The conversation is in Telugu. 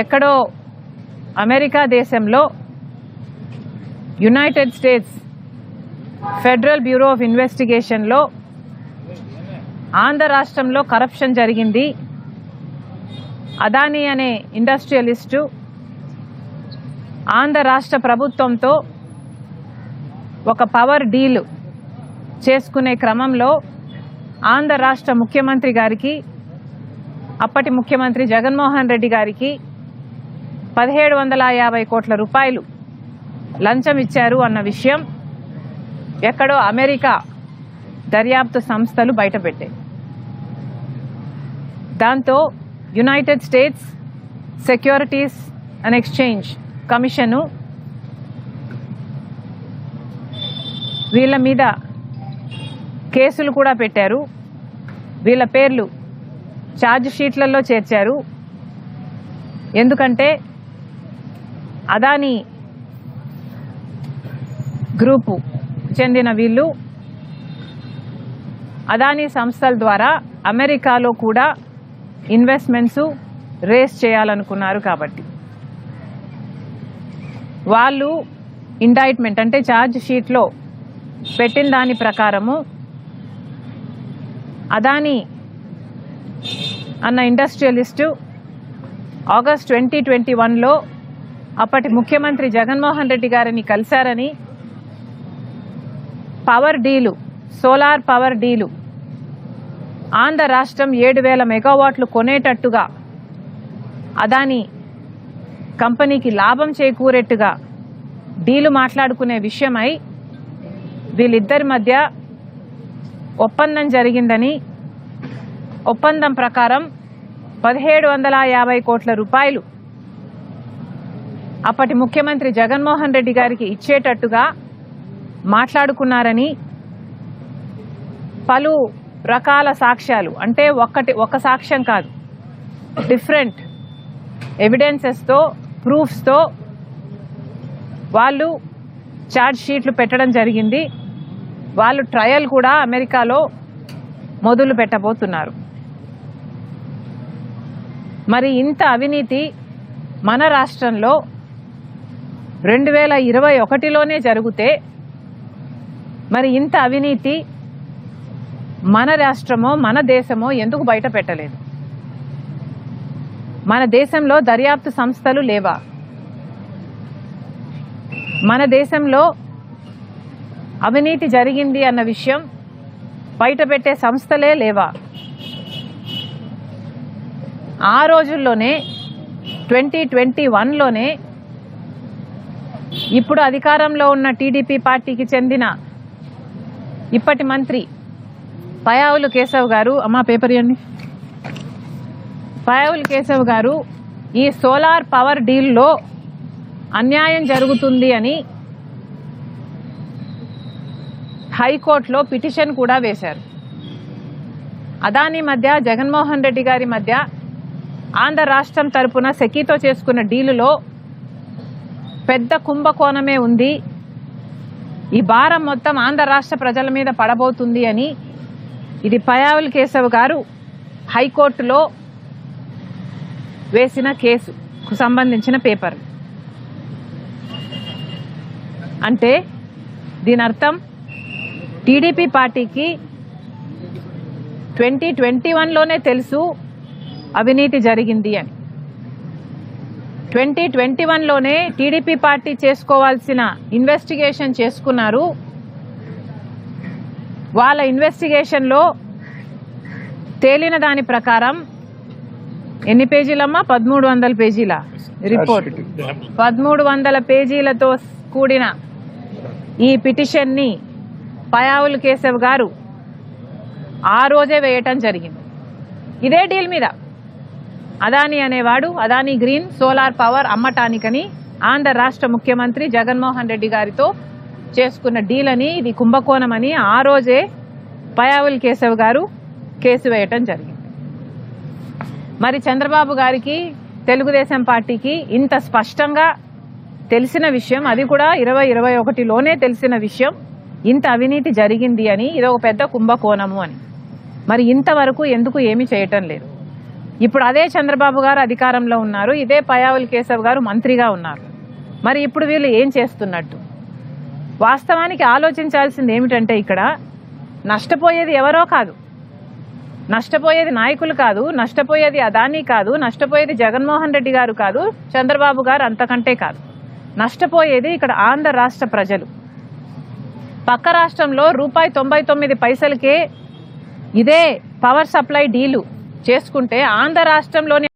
ఎక్కడో అమెరికా దేశంలో United States Federal Bureau of ఇన్వెస్టిగేషన్లో ఆంధ్ర రాష్ట్రంలో కరప్షన్ జరిగింది. అదానీ అనే ఇండస్ట్రియలిస్టు ఆంధ్ర రాష్ట్ర ప్రభుత్వంతో ఒక పవర్ డీల్ చేసుకునే క్రమంలో ఆంధ్ర రాష్ట్ర ముఖ్యమంత్రి గారికి అప్పటి ముఖ్యమంత్రి జగన్మోహన్ రెడ్డి గారికి పదిహేడు వందల యాభై కోట్ల రూపాయలు లంచం ఇచ్చారు అన్న విషయం ఎక్కడో అమెరికా దర్యాప్తు సంస్థలు బయటపెట్టాయి. దాంతో United States Securities and Exchange Commission వీళ్ళ మీద కేసులు కూడా పెట్టారు. వీళ్ళ పేర్లు ఛార్జ్ షీట్లలో చేర్చారు. ఎందుకంటే అదానీ గ్రూపు చెందిన వీళ్ళు అదానీ సంస్థల ద్వారా అమెరికాలో కూడా ఇన్వెస్ట్మెంట్స్ రేస్ చేయాలనుకున్నారు కాబట్టి. వాళ్ళు ఇండైట్మెంట్ అంటే ఛార్జ్ షీట్లో పెట్టిన దాని ప్రకారము అదానీ అన్న ఇండస్ట్రియలిస్టు ఆగస్ట్ ట్వంటీ ట్వంటీ వన్లో అప్పటి ముఖ్యమంత్రి జగన్మోహన్ రెడ్డి గారిని కలిశారని power deal solar power deal Andhra రాష్ట్రం ఏడు వేల మెగావాట్లు కొనేటట్టుగా అదాని కంపెనీకి లాభం చేకూరేట్టుగా డీలు మాట్లాడుకునే విషయమై వీళ్ళిద్దరి మధ్య ఒప్పందం జరిగిందని ఒప్పందం ప్రకారం పదిహేడు వందల యాభై కోట్ల రూపాయలు అప్పటి ముఖ్యమంత్రి జగన్మోహన్ రెడ్డి గారికి ఇచ్చేటట్టుగా మాట్లాడుకున్నారని పలు రకాల సాక్ష్యాలు. అంటే ఒక్కటి ఒక సాక్ష్యం కాదు. డిఫరెంట్ ఎవిడెన్సెస్తో ప్రూఫ్స్తో వాళ్ళు ఛార్జ్ షీట్లు పెట్టడం జరిగింది. వాళ్ళు ట్రయల్ కూడా అమెరికాలో మొదలు పెట్టబోతున్నారు. మరి ఇంత అవినీతి మన రాష్ట్రంలో రెండు వేల ఇరవై ఒకటిలోనే జరిగితే మరి ఇంత అవినీతి మన రాష్ట్రమో మన దేశమో ఎందుకు బయట పెట్టలేదు? మన దేశంలో దర్యాప్తు సంస్థలు లేవా? మన దేశంలో అవినీతి జరిగింది అన్న విషయం బయట పెట్టే సంస్థలే లేవా? ఆ రోజుల్లోనే ట్వంటీ ట్వంటీ వన్లోనే ఇప్పుడు అధికారంలో ఉన్న టీడీపీ పార్టీకి చెందిన ఇప్పటి మంత్రి పయావులు కేశవ్ గారు అమ్మా పేపర్ ఇవ్వండి. పయావులు కేశవ్ గారు ఈ సోలార్ పవర్ డీల్లో అన్యాయం జరుగుతుంది అని హైకోర్టులో పిటిషన్ కూడా వేశారు. అదాని మధ్య జగన్మోహన్ రెడ్డి గారి మధ్య ఆంధ్ర రాష్ట్రం తరపున సెకీతో చేసుకున్న డీలులో పెద్ద కుంభకోణమే ఉంది. ఈ భారం మొత్తం ఆంధ్ర రాష్ట్ర ప్రజల మీద పడబోతుంది అని ఇది పయావుల్ కేశవ్ గారు హైకోర్టులో వేసిన కేసుకు సంబంధించిన పేపర్. అంటే దీని అర్థం టీడీపీ పార్టీకి ట్వంటీ ట్వంటీ వన్లోనే తెలుసు అవినీతి జరిగింది అని. ట్వంటీ ట్వంటీ వన్లోనే టీడీపీ పార్టీ చేసుకోవాల్సిన ఇన్వెస్టిగేషన్ చేసుకున్నారు. వాళ్ళ ఇన్వెస్టిగేషన్లో తేలిన దాని ప్రకారం ఎన్ని పేజీలమ్మా? పదమూడు వందల పేజీల రిపోర్ట్ పదమూడు వందల పేజీలతో కూడిన ఈ పిటిషన్ని పయావుల్ కేశవ్ గారు ఆ రోజే వేయటం జరిగింది. ఇదే డీల్ మీద అదానీ అనేవాడు అదానీ గ్రీన్ సోలార్ పవర్ అమ్మటానికని ఆంధ్ర రాష్ట్ర ముఖ్యమంత్రి జగన్మోహన్ రెడ్డి గారితో చేసుకున్న డీల్ అని ఇది కుంభకోణం అని ఆ రోజే పయావుల్ కేశవ్ గారు కేసు వేయటం జరిగింది. మరి చంద్రబాబు గారికి తెలుగుదేశం పార్టీకి ఇంత స్పష్టంగా తెలిసిన విషయం అది కూడా ఇరవై ఇరవై ఒకటిలోనే తెలిసిన విషయం ఇంత అవినీతి జరిగింది అని ఇది ఒక పెద్ద కుంభకోణము అని. మరి ఇంతవరకు ఎందుకు ఏమీ చేయటం లేదు. ఇప్పుడు అదే చంద్రబాబు గారు అధికారంలో ఉన్నారు ఇదే పయావుల్ కేశవ్ గారు మంత్రిగా ఉన్నారు. మరి ఇప్పుడు వీళ్ళు ఏం చేస్తున్నట్టు? వాస్తవానికి ఆలోచించాల్సింది ఏమిటంటే ఇక్కడ నష్టపోయేది ఎవరో కాదు. నష్టపోయేది నాయకులు కాదు నష్టపోయేది అదానీ కాదు నష్టపోయేది జగన్మోహన్ రెడ్డి గారు కాదు చంద్రబాబు గారు అంతకంటే కాదు. నష్టపోయేది ఇక్కడ ఆంధ్ర రాష్ట్ర ప్రజలు. పక్క రాష్ట్రంలో రూపాయి తొంభై తొమ్మిది పైసలకే ఇదే పవర్ సప్లై డీలు. చేసుకుంటే ఆంధ్ర రాష్ట్రంలోని